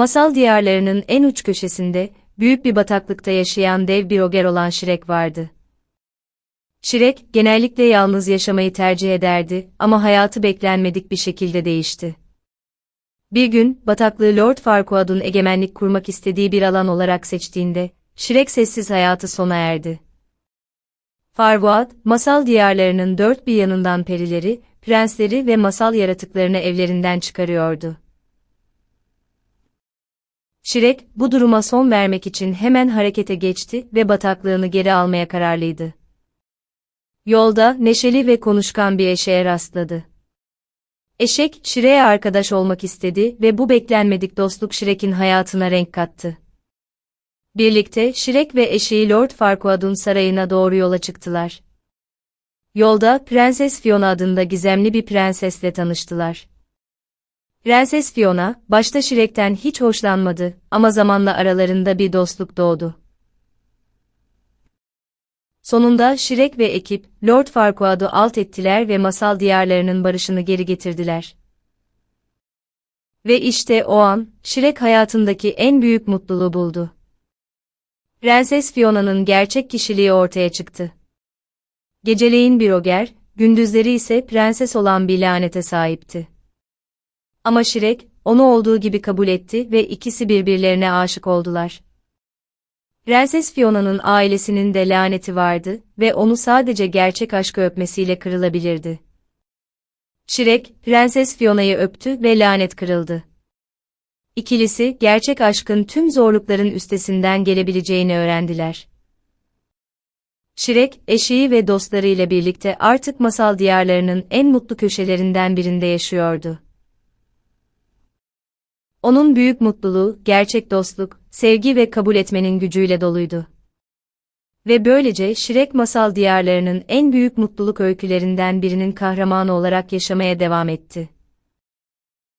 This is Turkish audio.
Masal diyarlarının en uç köşesinde, büyük bir bataklıkta yaşayan dev bir oger olan Şirek vardı. Şirek, genellikle yalnız yaşamayı tercih ederdi ama hayatı beklenmedik bir şekilde değişti. Bir gün, bataklığı Lord Farquaad'un egemenlik kurmak istediği bir alan olarak seçtiğinde, Şirek sessiz hayatı sona erdi. Farquaad, masal diyarlarının dört bir yanından perileri, prensleri ve masal yaratıklarını evlerinden çıkarıyordu. Şirek, bu duruma son vermek için hemen harekete geçti ve bataklığını geri almaya kararlıydı. Yolda, neşeli ve konuşkan bir eşeğe rastladı. Eşek, Şirek'e arkadaş olmak istedi ve bu beklenmedik dostluk Şirek'in hayatına renk kattı. Birlikte Şirek ve eşeği Lord Farquaad'un sarayına doğru yola çıktılar. Yolda Prenses Fiona adında gizemli bir prensesle tanıştılar. Prenses Fiona, başta Şirek'ten hiç hoşlanmadı ama zamanla aralarında bir dostluk doğdu. Sonunda Şirek ve ekip, Lord Farquaad'u alt ettiler ve masal diyarlarının barışını geri getirdiler. Ve işte o an, Şirek hayatındaki en büyük mutluluğu buldu. Prenses Fiona'nın gerçek kişiliği ortaya çıktı. Geceleyin bir oger, gündüzleri ise prenses olan bir lanete sahipti. Ama Şirek, onu olduğu gibi kabul etti ve ikisi birbirlerine aşık oldular. Prenses Fiona'nın ailesinin de laneti vardı ve onu sadece gerçek aşkı öpmesiyle kırılabilirdi. Şirek, Prenses Fiona'yı öptü ve lanet kırıldı. İkilisi, gerçek aşkın tüm zorlukların üstesinden gelebileceğini öğrendiler. Şirek, eşiği ve dostlarıyla birlikte artık masal diyarlarının en mutlu köşelerinden birinde yaşıyordu. Onun büyük mutluluğu, gerçek dostluk, sevgi ve kabul etmenin gücüyle doluydu. Ve böylece Şirek masal diyarlarının en büyük mutluluk öykülerinden birinin kahramanı olarak yaşamaya devam etti.